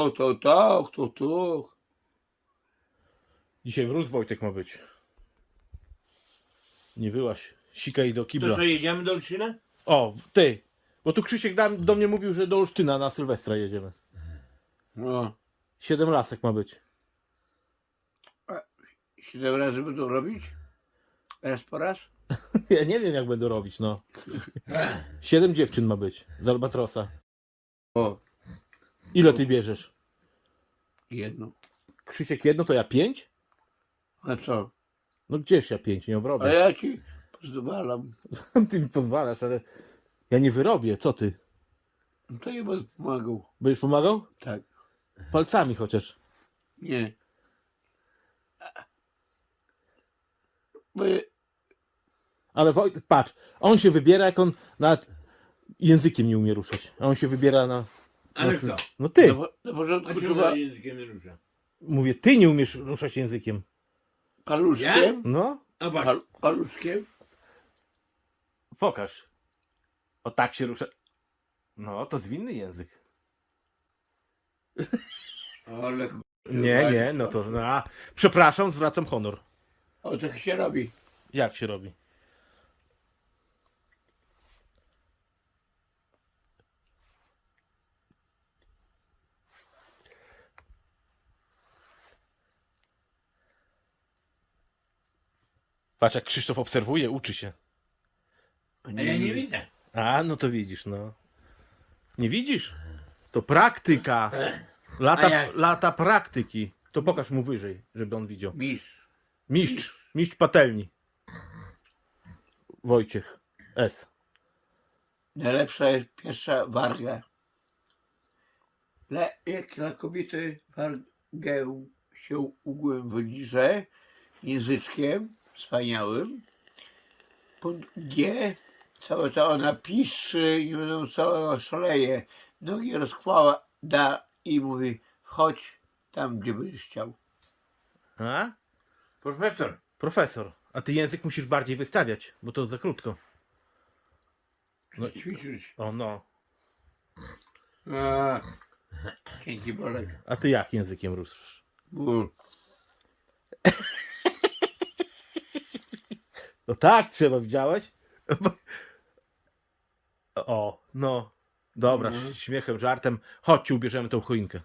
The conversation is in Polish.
O, to tak, to tak. Dzisiaj mróz Wojtek ma być. Nie wyłaś. Sikaj do To kibla. co, jedziemy do Olszyna? O, ty. Bo tu Krzysiek da, do mnie mówił, że do Olsztyna na Sylwestra jedziemy. No. Siedem lasek ma być. Siedem razy będą robić? Raz po raz? Ja nie wiem, jak będę robić, no. Siedem dziewczyn ma być z Albatrosa. O, Ile ty bierzesz? jedno. Krzysiek jedno, to ja pięć? A co? No gdzież ja pięć nie A ja ci pozwalam. Ty mi pozwalasz, ale ja nie wyrobię. Co ty? No To nie będę pomagał. Będziesz pomagał? Tak. Palcami chociaż. Nie. Bo Ale Wojtek, patrz, on się wybiera, jak on nawet językiem nie umie ruszać. A on się wybiera na... Ale kto? No ty! na, po- na A początku trzeba językiem nie rusza? Mówię, ty nie umiesz ruszać językiem. paluszkiem. No, A patrz, Pal, paluszkiem. pokaż. O tak się rusza. No, to zwinny język. Ale Nie, nie, no to... No, a, przepraszam, zwracam honor. O, tak się robi. Jak się robi? Patrz, jak Krzysztof obserwuje, uczy się. A ja nie widzę. A, no to widzisz, no. Nie widzisz? To praktyka. A Lata, jak? lata praktyki. To pokaż mu wyżej, żeby on widział. Mistrz. Mistrz. Mistrz patelni. Wojciech. S. Najlepsza jest pierwsza warga. Le, jak na kobiety wargę się ugłem wyliże języczkiem wspaniałym. Pod G całe to ona piszczy, wiadomo co ona szaleje. Nogi rozkłada i mówi wchodź tam, gdzie będziesz chciał. A? Profesor, Profesor. A ty język musisz bardziej wystawiać, bo to za krótko. No, Ćwiczyć. o no. A, Dzięki Bolek. A ty jak językiem ruszasz? Ból. No tak, trzeba, widziałeś? O, no. Dobra, Mhm. śmiechem, żartem. Chodźcie, ubierzemy tą choinkę.